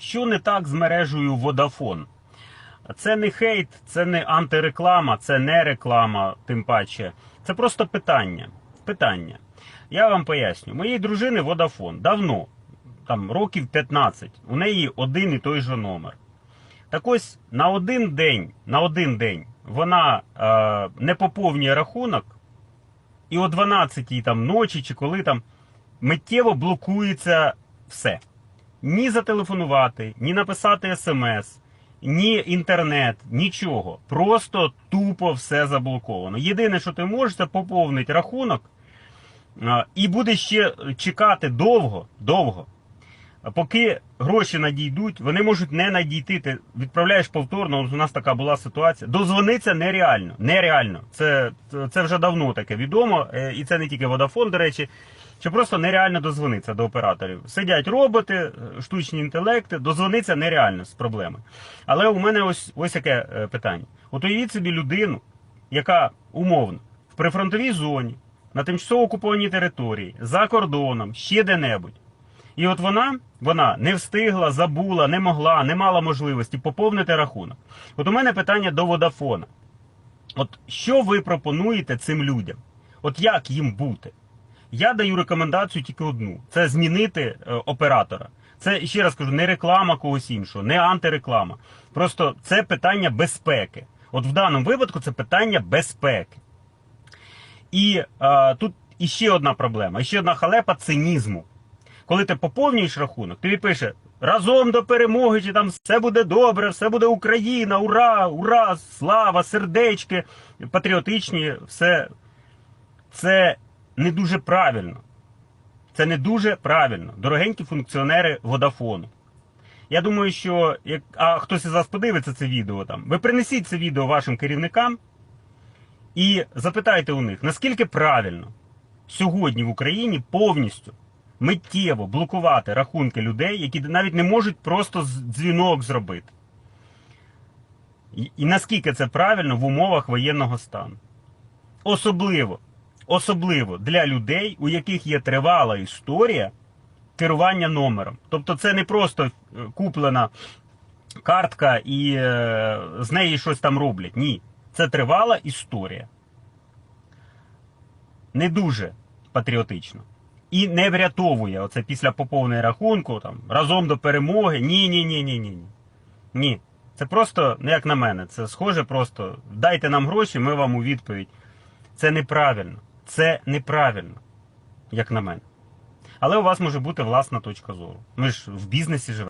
Що не так з мережею Vodafone? Це не хейт, це не антиреклама, це не реклама, тим паче. Це просто питання. Питання. Я вам поясню. Моєї дружини Vodafone давно, там років 15, у неї один і той же номер. Так ось на один день, на один день вона е, не поповнює рахунок, і о 12 там ночі чи коли там миттєво блокується все. Ні зателефонувати, ні написати смс, ні інтернет, нічого. Просто тупо все заблоковано. Єдине, що ти можеш, це поповнити рахунок, і буде ще чекати довго, довго. Поки гроші надійдуть, вони можуть не надійти. Ти відправляєш повторно. У нас така була ситуація. Дозвониться нереально. Нереально. Це, це вже давно таке відомо. е, І це не тільки Vodafone, до речі. Що просто нереально дозвонитися до операторів. Сидять роботи, е, штучні інтелекти, дозвонитися нереально з проблеми. Але у мене ось ось яке е, питання. От уявіть собі людину, яка умовно в прифронтовій зоні, на тимчасово окупованій території, за кордоном, ще де-небудь. І от вона, вона не встигла, забула, не могла, не мала можливості поповнити рахунок. От у мене питання до Водафона. От що ви пропонуєте цим людям? От як їм бути? Я даю рекомендацію тільки одну: це змінити е, оператора. Це ще раз кажу, не реклама когось іншого, не антиреклама. Просто це питання безпеки. От в даному випадку це питання безпеки. І е, тут іще одна проблема, іще одна халепа цинізму. Коли ти поповнюєш рахунок, тобі пише разом до перемоги, чи там все буде добре, все буде Україна, ура, ура, слава, сердечки, патріотичні, все. Це не дуже правильно. Це не дуже правильно. Дорогенькі функціонери Водафону. Я думаю, що як а хтось із вас подивиться це відео там, ви принесіть це відео вашим керівникам і запитайте у них, наскільки правильно сьогодні в Україні повністю миттєво блокувати рахунки людей, які навіть не можуть просто дзвінок зробити. І, і наскільки це правильно в умовах воєнного стану. Особливо, особливо для людей, у яких є тривала історія керування номером. Тобто це не просто е, куплена картка і е, з неї щось там роблять. Ні. Це тривала історія. Не дуже патріотично. І не врятовує оце після поповнення рахунку, там, разом до перемоги. Ні, ні, ні, ні, ні. Ні. Це просто, ну як на мене, це схоже просто. Дайте нам гроші, ми вам у відповідь. Це неправильно. Це неправильно, як на мене. Але у вас може бути власна точка зору. Ми ж в бізнесі живемо.